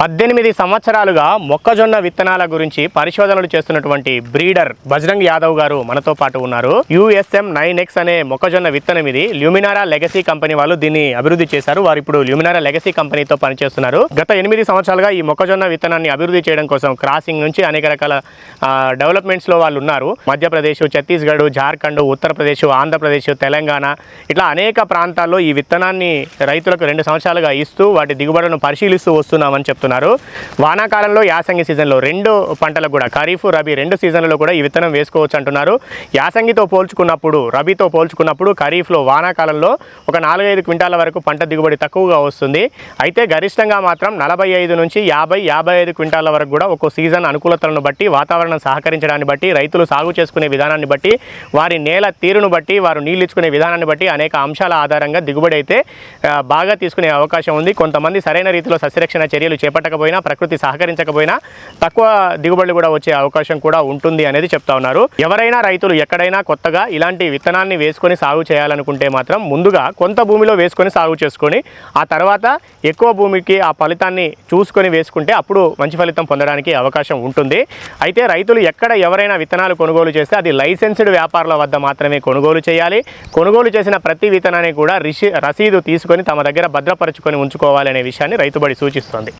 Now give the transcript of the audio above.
పద్దెనిమిది సంవత్సరాలుగా మొక్కజొన్న విత్తనాల గురించి పరిశోధనలు చేస్తున్నటువంటి బ్రీడర్ బజరంగ్ యాదవ్ గారు మనతో పాటు ఉన్నారు. యుఎస్ఎం నైన్ ఎక్స్ అనే మొక్కజొన్న విత్తనం ఇది. ల్యూమినారా లెగసీ కంపెనీ వాళ్ళు దీన్ని అభివృద్ధి చేశారు. వారు ఇప్పుడు ల్యూమినారా లెగసీ కంపెనీతో పనిచేస్తున్నారు. గత ఎనిమిది సంవత్సరాలుగా ఈ మొక్కజొన్న విత్తనాన్ని అభివృద్ధి చేయడం కోసం క్రాసింగ్ నుంచి అనేక రకాల డెవలప్మెంట్స్లో వాళ్ళు ఉన్నారు. మధ్యప్రదేశ్ ఛత్తీస్గఢ్ జార్ఖండ్ ఉత్తరప్రదేశ్ ఆంధ్రప్రదేశ్ తెలంగాణ ఇట్లా అనేక ప్రాంతాల్లో ఈ విత్తనాన్ని రైతులకు రెండు సంవత్సరాలుగా ఇస్తూ వాటి దిగుబడులను పరిశీలిస్తూ వస్తున్నామని చెప్తున్నారు. వానాకాలంలో యాసంగి సీజన్లో రెండు పంటలకు కూడా ఖరీఫ్ రబీ రెండు సీజన్లలో కూడా ఈ విత్తనం వేసుకోవచ్చు అంటున్నారు. యాసంగితో పోల్చుకున్నప్పుడు రబీతో పోల్చుకున్నప్పుడు ఖరీఫ్లో వానాకాలంలో ఒక నాలుగైదు క్వింటాల వరకు పంట దిగుబడి తక్కువగా వస్తుంది. అయితే గరిష్టంగా మాత్రం నలభై ఐదు నుంచి యాభై యాభై ఐదు క్వింటాల వరకు కూడా ఒక్కో సీజన్ అనుకూలతలను బట్టి వాతావరణం సహకరించడాన్ని బట్టి రైతులు సాగు చేసుకునే విధానాన్ని బట్టి వారి నేల తీరును బట్టి వారు నీళ్ళు ఇచ్చుకునే విధానాన్ని బట్టి అనేక అంశాల ఆధారంగా దిగుబడి అయితే బాగా తీసుకునే అవకాశం ఉంది. కొంతమంది సరైన రీతిలో సస్యరక్షణ చర్యలు చేపట్టకపోయినా ప్రకృతి సహకరించకపోయినా తక్కువ దిగుబడులు కూడా వచ్చే అవకాశం కూడా ఉంటుంది అనేది చెప్తా ఉన్నారు. ఎవరైనా రైతులు ఎక్కడైనా కొత్తగా ఇలాంటి విత్తనాన్ని వేసుకొని సాగు చేయాలనుకుంటే మాత్రం ముందుగా కొంత భూమిలో వేసుకొని సాగు చేసుకొని ఆ తర్వాత ఎక్కువ భూమికి ఆ ఫలితాన్ని చూసుకొని వేసుకుంటే అప్పుడు మంచి ఫలితం పొందడానికి అవకాశం ఉంటుంది. అయితే రైతులు ఎక్కడ ఎవరైనా విత్తనాలు కొనుగోలు చేస్తే అది లైసెన్స్డ్ వ్యాపారుల వద్ద మాత్రమే కొనుగోలు చేయాలి. కొనుగోలు చేసిన ప్రతి విత్తనాన్ని కూడా రిషి రసీదు తీసుకొని తమ దగ్గర భద్రపరచుకొని ఉంచుకోవాలనే విషయాన్ని రైతుబడి సూచిస్తోంది.